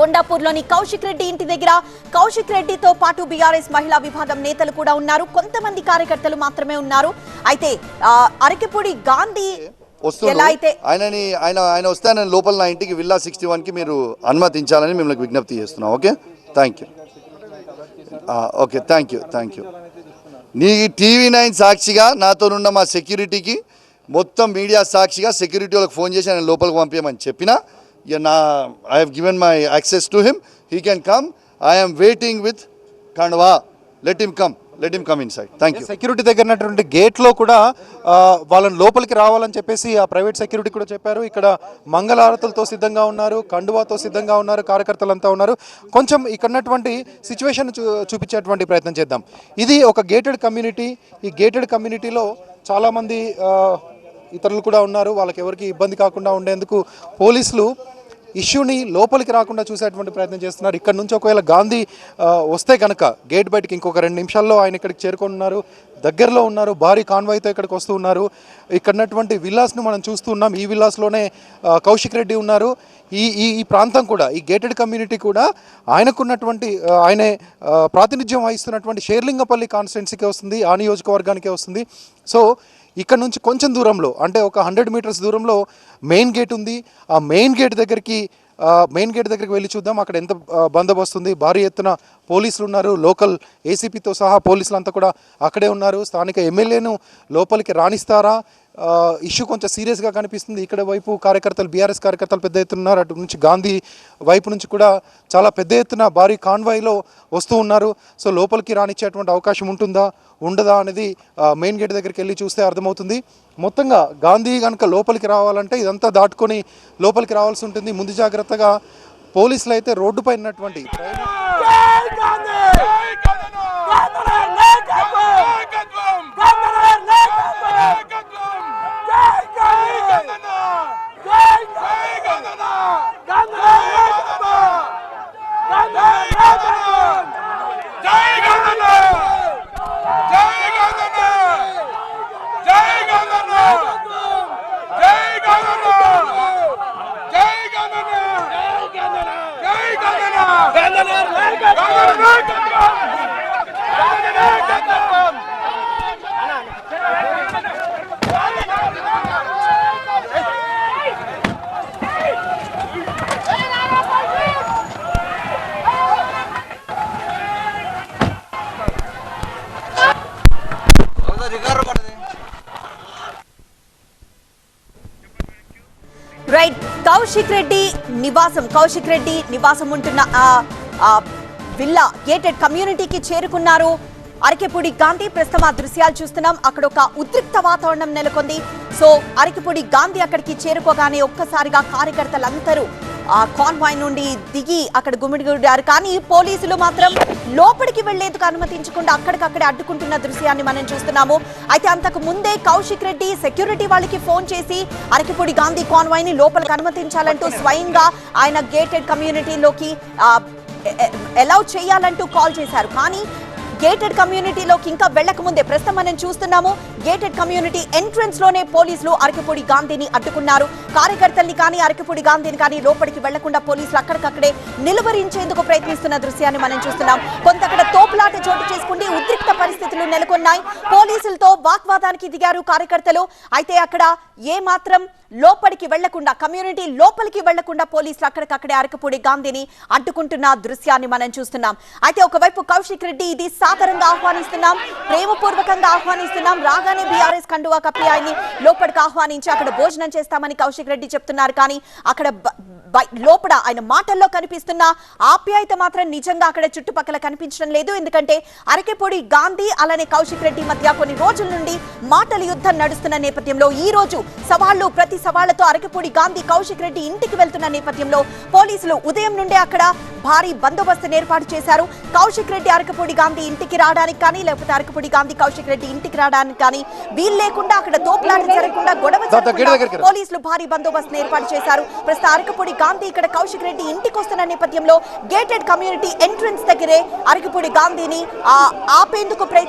కొండాపూర్లోని కౌశిక్ రెడ్డి ఇంటి దగ్గర. కౌశిక్ రెడ్డితో పాటు బీఆర్ఎస్ మహిళా విభాగం నేతలు కూడా ఉన్నారు. కొంతమంది కార్యకర్తలు మాత్రమే ఉన్నారు. అయితే అరకెపూడి గాంధీ అయితే ఆయనని ఆయన ఆయన వస్తే ఆయన లోపల నా ఇంటికి విల్లా సిక్స్టీ వన్కి మీరు అనుమతించాలని మిమ్మల్ని విజ్ఞప్తి చేస్తున్నాం. Okay? Thank you okay. Thank you thank you నీ టీవీ నైన్ సాక్షిగా నాతోనున్న మా సెక్యూరిటీకి మొత్తం మీడియా సాక్షిగా సెక్యూరిటీ వాళ్ళకి ఫోన్ చేసి ఆయన లోపలికి పంపించమని చెప్పిన I have given my access to him he can come I'm waiting with కండ్వా let him come let him come inside thank you security దగ్గర ఉన్నటువంటి గేట్లో కూడా వాళ్ళని లోపలికి రావాలని చెప్పేసి ఆ ప్రైవేట్ సెక్యూరిటీ కూడా చెప్పారు. ఇక్కడ మంగళారతులతో సిద్ధంగా ఉన్నారు కండువాతో సిద్ధంగా ఉన్నారు కార్యకర్తలంతా ఉన్నారు. కొంచెం ఇక్కడ ఉన్నటువంటి సిచ్యువేషన్ చూ చూపించేటువంటి ప్రయత్నం చేద్దాం. ఇది ఒక గేటెడ్ కమ్యూనిటీ ఈ గేటెడ్ కమ్యూనిటీలో చాలామంది ఇతరులు కూడా ఉన్నారు. వాళ్ళకి ఎవరికి ఇబ్బంది కాకుండా ఉండేందుకు పోలీసులు ఇష్యూని లోపలికి రాకుండా చూసేటువంటి ప్రయత్నం చేస్తున్నారు. ఇక్కడ నుంచి ఒకవేళ గాంధీ వస్తే కనుక గేట్ బయటికి ఇంకొక రెండు నిమిషాల్లో ఆయన ఇక్కడికి చేరుకొని దగ్గరలో ఉన్నారు. భారీ కాన్వాయ్తో ఇక్కడికి వస్తూ ఉన్నారు. ఇక్కడ ఉన్నటువంటి విల్లాస్ను మనం చూస్తూ ఉన్నాం. ఈ విల్లాస్లోనే కౌశిక్ రెడ్డి ఉన్నారు. ఈ ఈ ఈ ప్రాంతం కూడా ఈ గేటెడ్ కమ్యూనిటీ కూడా ఆయనకున్నటువంటి ఆయనే ప్రాతినిధ్యం వహిస్తున్నటువంటి షేర్లింగపల్లి కాన్స్టిట్యున్సీకే వస్తుంది. ఆ నియోజకవర్గానికే వస్తుంది. సో ఇక్కడ నుంచి కొంచెం దూరంలో అంటే ఒక హండ్రెడ్ మీటర్స్ దూరంలో మెయిన్ గేట్ ఉంది. ఆ మెయిన్ గేట్ దగ్గరికి మెయిన్ గేట్ దగ్గరికి వెళ్ళి చూద్దాం. అక్కడ ఎంత బందోబస్తు ఉంది భారీ ఎత్తున పోలీసులు ఉన్నారు. లోకల్ ఏసీపీతో సహా పోలీసులు అంతా కూడా అక్కడే ఉన్నారు. స్థానిక ఎమ్మెల్యేను లోపలికి రాణిస్తారా ఇష్యూ కొంచెం సీరియస్గా కనిపిస్తుంది. ఇక్కడ వైపు కార్యకర్తలు బీఆర్ఎస్ కార్యకర్తలు పెద్ద ఎత్తున ఉన్నారు. అటు నుంచి గాంధీ వైపు నుంచి కూడా చాలా పెద్ద ఎత్తున భారీ కాన్వాయ్లో వస్తూ ఉన్నారు. సో లోపలికి రానిచ్చేటువంటి అవకాశం ఉంటుందా ఉండదా అనేది మెయిన్ గేట్ దగ్గరికి వెళ్ళి చూస్తే అర్థమవుతుంది. మొత్తంగా గాంధీ కనుక లోపలికి రావాలంటే ఇదంతా దాటుకొని లోపలికి రావాల్సి ఉంటుంది. ముందు జాగ్రత్తగా పోలీసులు అయితే రోడ్డుపై ఉన్నటువంటి రైట్. కౌశిక్ రెడ్డి నివాసం కౌశిక్ రెడ్డి నివాసం ఉంటున్న ఆ విల్లా గేటెడ్ కమ్యూనిటీకి చేరుకున్నారు. అరకెపూడి గాంధీ ప్రస్తుతం ఆ దృశ్యాలు చూస్తున్నాం. అక్కడ ఒక ఉద్రిక్త వాతావరణం నెలకొంది. సో అరకెపూడి గాంధీ అక్కడికి చేరుకోగానే ఒక్కసారిగా కార్యకర్తలందరూ కాన్వాయ్ నుండి దిగి అక్కడ గుమిడిగుడారు కానీ పోలీసులు మాత్రం లోపలికి వెళ్ళేందుకు అనుమతించకుండా అక్కడికక్కడే అడ్డుకుంటున్న దృశ్యాన్ని మనం చూస్తున్నాము. అయితే అంతకు ముందే కౌశిక్ రెడ్డి సెక్యూరిటీ వాళ్ళకి ఫోన్ చేసి అరకిపూడి గాంధీ కాన్వాయ్ని లోపలికి అనుమతించాలంటూ స్వయంగా ఆయన గేటెడ్ కమ్యూనిటీలోకి అలౌ చేయాలంటూ కాల్ చేశారు. కానీ గేటెడ్ కమ్యూనిటీలోకి ఇంకా వెళ్ళక ముందే ప్రస్తుతం మనం చూస్తున్నాము గేటెడ్ కమ్యూనిటీ ఎంట్రన్స్లోనే పోలీసులు అరకపూడి గాంధీని అడ్డుకున్నారు. కార్యకర్తల్ని కానీ అరకపూడి గాంధీని కానీ లోపలికి వెళ్ళకుండా పోలీసులు అక్కడికక్కడే నిలువరించేందుకు ప్రయత్నిస్తున్న దృశ్యాన్ని మనం చూస్తున్నాం. కొంత అక్కడ తోపులాట చోటు చేసుకుంటే ఉద్రిక్త పరిస్థితులు నెలకొన్నాయి. పోలీసులతో వాగ్వాదానికి దిగారు కార్యకర్తలు. అయితే అక్కడ ఏ మాత్రం లోపలికి వెళ్ళకుండా కమ్యూనిటీ లోపలికి వెళ్ళకుండా పోలీసులు అక్కడికక్కడే అరకపూడి గాంధీని అడ్డుకుంటున్న దృశ్యాన్ని మనం చూస్తున్నాం. అయితే ఒకవైపు కౌశిక్ రెడ్డి ఇది సాదరంగా ఆహ్వానిస్తున్నాం ప్రేమపూర్వకంగా ఆహ్వానిస్తున్నాం. రాగానే బీఆర్ఎస్ కండువా కప్పి ఆయన్ని లోపలికి ఆహ్వానించి అక్కడ భోజనం చేస్తామని కౌశిక్ రెడ్డి చెప్తున్నారు. కానీ అక్కడ లోపల ఆయన మాటల్లో కనిపిస్తున్న ఆప్యాయత మాత్రం నిజంగా అక్కడ చుట్టుపక్కల కనిపించడం లేదు. ఎందుకంటే అరకెపొడి గాంధీ అలానే కౌశిక్ రెడ్డి మధ్య కొన్ని రోజుల నుండి మాటల యుద్ధం నడుస్తున్న నేపథ్యంలో ఈ రోజు సవాళ్ళు ప్రతి సవాళ్ళతో అరకెపూడి గాంధీ కౌశిక్ రెడ్డి ఇంటికి వెళ్తున్న నేపథ్యంలో పోలీసులు ఉదయం నుండే అక్కడ భారీ బందోబస్తును ఏర్పాటు చేశారు. కౌశిక్ రెడ్డి అరకపూడి గాంధీ ఇంటికి రావడానికి కానీ లేకపోతే అరకపూడి గాంధీ కౌశిక్ రెడ్డి ఇంటికి రావడానికి కానీ వీలు లేకుండా అక్కడ తోపులాట జరగకుండా గొడవ. పోలీసులు భారీ బందోబస్తును ఏర్పాటు చేశారు. ప్రస్తుతం అరకపూడి గాంధీ ఇక్కడ కౌశిక్ రెడ్డి ఇంటికి వస్తున్న నేపథ్యంలో గేటెడ్ కమ్యూనిటీ ఎంట్రన్స్ దగ్గరే అరకిపూడి గాంధీని ఆ, ఆపేందుకు ప్రయత్నం